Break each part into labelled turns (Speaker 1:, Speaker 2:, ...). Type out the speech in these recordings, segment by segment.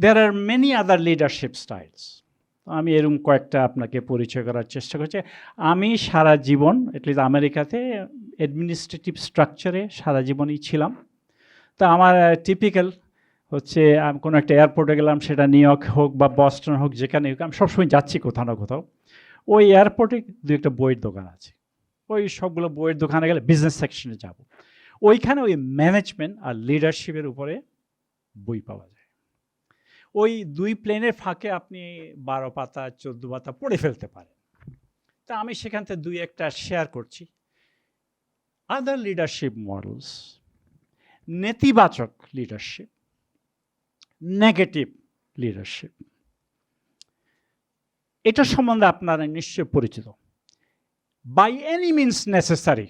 Speaker 1: There are many other leadership styles আমি এরকম কয়েকটা আপনাকে পরিচয় করার চেষ্টা করছি। আমি সারা জীবন এটলিস্ট আমেরিকাতে অ্যাডমিনিস্ট্রেটিভ স্ট্রাকচারে সারা জীবনই ছিলাম। তো আমার টিপিক্যাল হচ্ছে, আমি কোনো একটা এয়ারপোর্টে গেলাম, সেটা নিউ ইয়র্ক হোক বা বস্টন হোক যেখানে হোক, আমি সবসময় যাচ্ছি কোথাও না কোথাও। ওই এয়ারপোর্টে দু একটা বইয়ের দোকান আছে। ওই সবগুলো বইয়ের দোকানে গেলে বিজনেস সেকশনে যাব। ওইখানে ওই ম্যানেজমেন্ট আর লিডারশিপের উপরে বই পাওয়া যায়। ওই দুই প্লেনের ফাঁকে আপনি বারো পাতা, চোদ্দ পাতা পড়ে ফেলতে পারেন। তা আমি সেখান থেকে দুই একটা শেয়ার করছি। আদার লিডারশিপ মডেলস নেতিবাচক লিডারশিপ নেগেটিভ লিডারশিপ এটা সম্বন্ধে আপনারা নিশ্চয় পরিচিত। বাই এনি মিনস নেসেসারি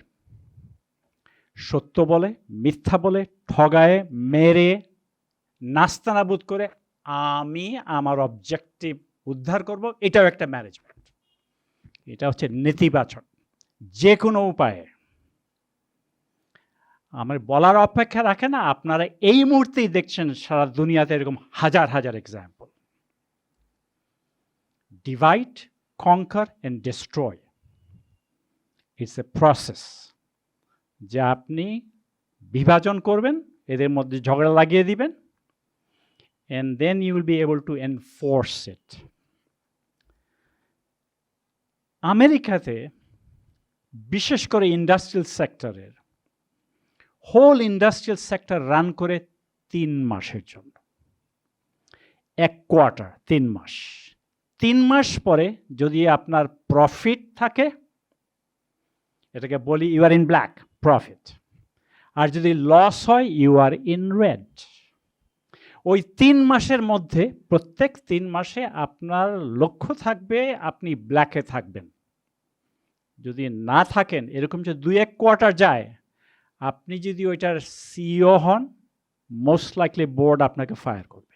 Speaker 1: সত্য বলে, মিথ্যা বলে, ঠগায়, মেরে, নাস্তানাবুদ করে আমি আমার অবজেক্টিভ উদ্ধার করব, এটাও একটা ম্যানেজমেন্ট এটা হচ্ছে নেতিবাচক। যে কোনো উপায়ে। আমার বলার অপেক্ষা রাখে না, আপনারা এই মুহূর্তেই দেখছেন সারা দুনিয়াতে এরকম হাজার হাজার example divide conquer and destroy it's a process যে আপনি বিভাজন করবেন, এদের মধ্যে ঝগড়া লাগিয়ে দিবেন। And then you will be able to enforce it. আমেরিকাতে বিশেষ করে ইন্ডাস্ট্রিয়াল সেক্টরের হোল ইন্ডাস্ট্রিয়াল সেক্টর রান করে তিন মাসের জন্য। এক কোয়ার্টার তিন মাস। তিন মাস পরে যদি আপনার প্রফিট থাকে, এটাকে বলি you are in black profit আর যদি লস হয় ইউ আর ইন রেড ওই তিন মাসের মধ্যে, প্রত্যেক তিন মাসে আপনার লক্ষ্য থাকবে, আপনি ব্ল্যাকে থাকবেন। যদি না থাকেন, এরকম যে দুই এক কোয়ার্টার যায়, আপনি যদি ওইটার সিইও হন মোস্ট লাইকলি বোর্ড আপনাকে ফায়ার করবে।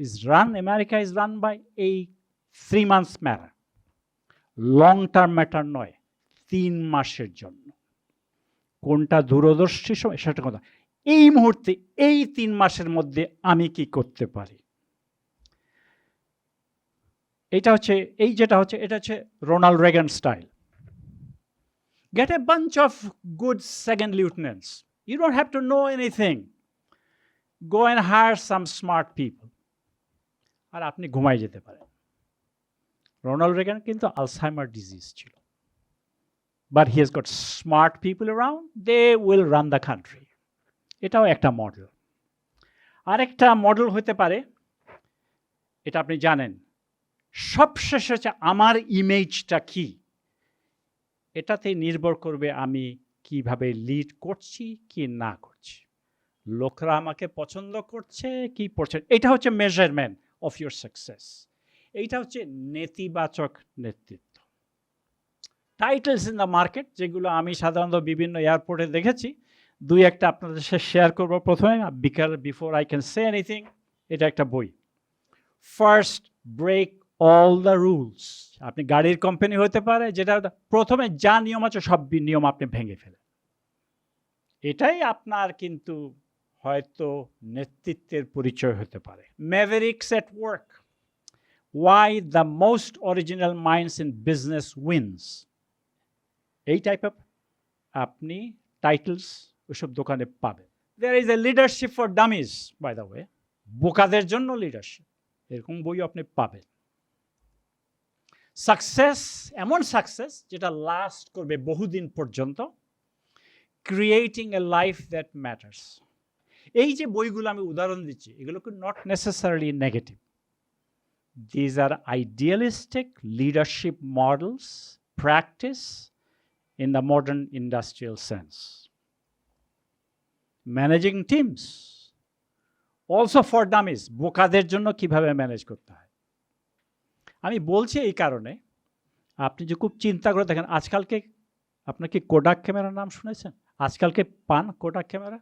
Speaker 1: Is run America is run by এই three months matter long term matter নয়, তিন মাসের জন্য। কোনটা দূরদর্শী সময় সেটা কথা এই মুহূর্তে, এই তিন মাসের মধ্যে আমি কি করতে পারি? এটা হচ্ছে, এই যেটা হচ্ছে, এটা হচ্ছে Ronald Reagan style. Get a bunch of good second lieutenants you don't have to know anything go and hire some smart people আর আপনি ঘুমাই যেতে পারেন। রোনাল্ড রেগান কিন্তু আলসাইমার ডিজিজ ছিল। But he has got smart people around they will run the country এটাও একটা model আরেকটা model হতে পারে, এটা আপনি জানেন, সবশেষে হচ্ছে আমার ইমেজটা কি? এটাতে নির্ভর করবে আমি কীভাবে লিড করছি, কি না করছি। লোকরা আমাকে পছন্দ করছে, কি পড়ছে, এটা হচ্ছে মেজারমেন্ট অফ ইউর সাকসেস এইটা হচ্ছে নেতিবাচক নেতৃত্ব। টাইটেলস ইন দ্য মার্কেট যেগুলো আমি সাধারণত বিভিন্ন এয়ারপোর্টে দেখেছি দুই একটা আপনাদের সাথে শেয়ার করব প্রথমে, বিকাল before I can say anything এটা একটা বই। First break all the rules আপনি গাড়ির কোম্পানি হতে পারে, যেটা প্রথমে যা নিয়ম আছে, সব নিয়ম আপনি ভেঙে ফেলেন। এটাই আপনার কিন্তু হয়তো নেতৃত্বের পরিচয় হতে পারে। Mavericks at work why the most original minds in business wins এই টাইপ অফ আপনি টাইটেলস ওইসব দোকানে পাবে। There is a leadership for dummies by the way বোকাদের জন্য লিডারশিপ এরকম বই আপনি পাবেন। সাকসেস এমন সাকসেস যেটা লাস্ট করবে বহুদিন পর্যন্ত creating a life that matters এই যে বইগুলো আমি উদাহরণ দিচ্ছি, এগুলো কিন্তু not necessarily negative these are idealistic leadership models practice in the modern industrial sense. Managing teams also for dummies বোকাদের জন্য কীভাবে ম্যানেজ করতে হয়? আমি বলছি এই কারণে, আপনি যে খুব চিন্তা করে দেখেন, আজকালকে আপনার কি কোডাক ক্যামেরার নাম শুনেছেন? আজকালকে পান কোডাক ক্যামেরা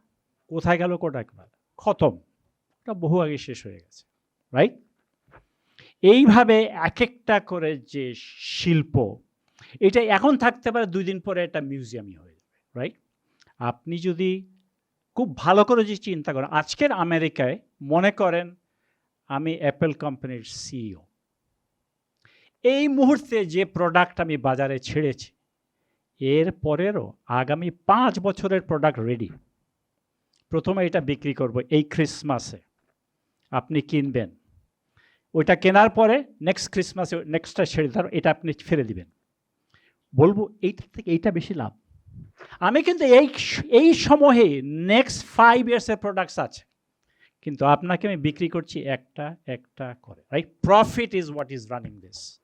Speaker 1: কোথায় গেল কোডাক ক্যামেরা খতম। ওটা বহু আগে শেষ হয়ে গেছে রাইট এইভাবে এক একটা করে যে শিল্প, এটা এখন থাকতে পারে দুই দিন পরে এটা মিউজিয়ামই হয়ে যাবে রাইট আপনি যদি খুব ভালো করে যদি চিন্তা করেন, আজকের আমেরিকায় মনে করেন আমি অ্যাপেল কোম্পানির সিইও। এই মুহূর্তে যে প্রোডাক্ট আমি বাজারে ছেড়েছি, এর পরেরও আগামী পাঁচ বছরের প্রোডাক্ট রেডি প্রথমে এটা বিক্রি করব এই ক্রিসমাসে আপনি কিনবেন। ওইটা কেনার পরে নেক্সট ক্রিসমাসে নেক্সটটা ছেড়ে ধর এটা আপনি ফেলে দিবেন। বলব এইটার থেকে এইটা বেশি লাভ। আমি কিন্তু এই এই সময়ে নেক্সট ফাইভ ইয়ার্সের প্রোডাক্টস আছে। কিন্তু আপনাকে আমি বিক্রি করছি একটা একটা করে right profit is what is running this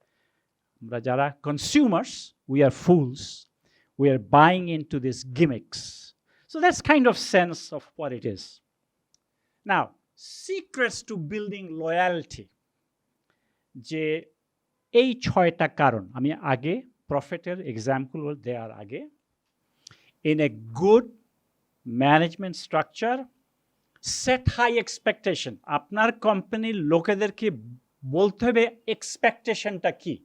Speaker 1: আমরা যারা consumers we are fools we are buying into this gimmicks so that's kind of sense of what it is now secrets to building loyalty যে এই ছয়টা কারণ, আমি আগে প্রফিটের example দেওয়ার আগে in a good management structure, set high expectation. আপনার কোম্পানির লোকেদেরকে বলতে হবে এক্সপেকটেশনটা কি?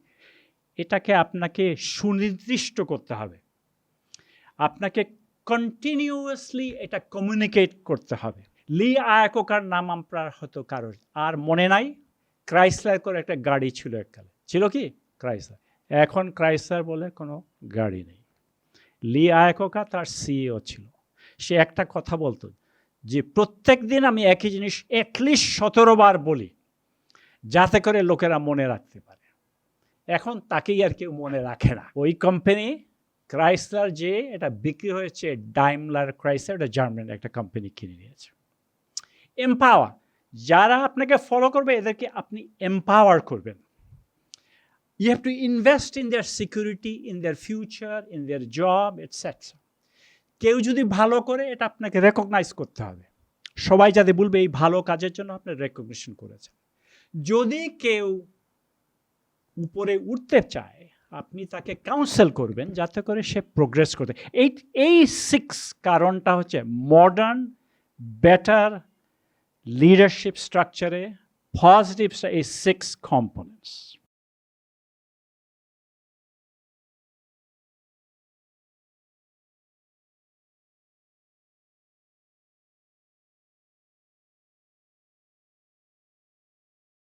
Speaker 1: এটাকে আপনাকে সুনির্দিষ্ট করতে হবে। আপনাকে কন্টিনিউয়াসলি এটা কমিউনিকেট করতে হবে। লি আয়াকোকার নাম আপনার হয়তো কারোর। আর মনে নাই ক্রাইসলার করে একটা গাড়ি ছিল এককালে। ছিল কি? ক্রাইসলার এখন ক্রাইসলার বলে কোনো গাড়ি নেই। লি আয়কোকা তার সিইও ছিল। সে একটা কথা বলতো যে, প্রত্যেক দিন আমি একই জিনিস অ্যাটলিস্ট সতেরো বার বলি, যাতে করে লোকেরা মনে রাখতে পারে। এখন তাকেই আর কেউ মনে রাখে না। ওই কোম্পানি ক্রাইসলার যে, এটা বিক্রি হয়েছে ডাইমলার ক্রাইসলার এটা জার্মান একটা কোম্পানি কিনে নিয়েছে। এম্পাওয়ার যারা আপনাকে ফলো করবে, এদেরকে আপনি এম্পাওয়ার করবেন। You have to invest in their security, in their future, in their job, etc. কেউ যদি ভালো করে এটা আপনাকে রেকগনাইজ করতে হবে। সবাই যাতে বলবে এই ভালো কাজের জন্য আপনি রেকগনিশন করেছেন। যদি কেউ উপরে উঠতে চায় আপনি তাকে কাউন্সেল করবেন যাতে করে সে প্রোগ্রেস করতে। এই এই সিক্স কারণটা হচ্ছে মডার্ন বেটার লিডারশিপ স্ট্রাকচারে পজিটিভ এই সিক্স কম্পোনেন্টস